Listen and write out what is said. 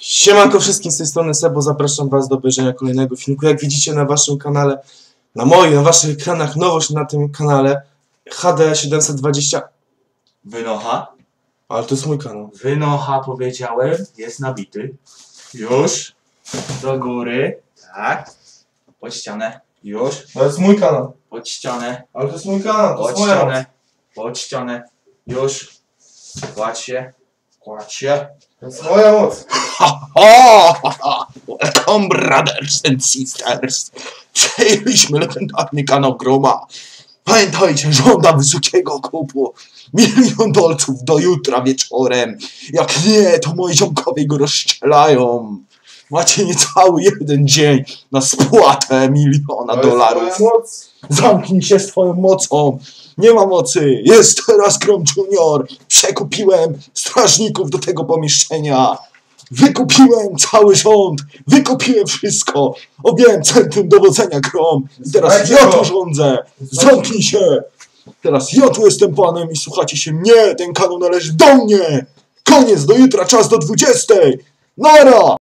Siemanko wszystkim z tej strony Sebo, zapraszam was do obejrzenia kolejnego filmiku. Jak widzicie na waszym kanale, na moim, na waszych ekranach, nowość na tym kanale HD 720, Wynocha. ale to jest mój kanał. Wynocha powiedziałem, jest nabity. Już. Do góry. Tak. Pod ścianę. Już. To jest mój kanał. Pod ścianę. Ale to jest mój kanał, Pod ścianę. Pod ścianę. Już. Kładź się. Kładź się. To jest moja moc. O! Welcome brothers and sisters! Przejęliśmy legendarny kanał Groma. Pamiętajcie, żąda wysokiego kupu. Milion dolców do jutra wieczorem. Jak nie, to moi ziomkowie go rozstrzelają. Macie niecały jeden dzień na spłatę miliona To dolarów. moc. Zamknij się swoją mocą. Nie ma mocy. Jest teraz Grom Junior. Przekupiłem strażników do tego pomieszczenia. Wykupiłem cały rząd. Wykupiłem wszystko. Objąłem centrum dowodzenia Grom. I teraz ja tu rządzę. Zamknij się. Teraz ja tu jestem panem i słuchacie się mnie. Ten kanał należy do mnie. Koniec, do jutra, czas do 20. Nara!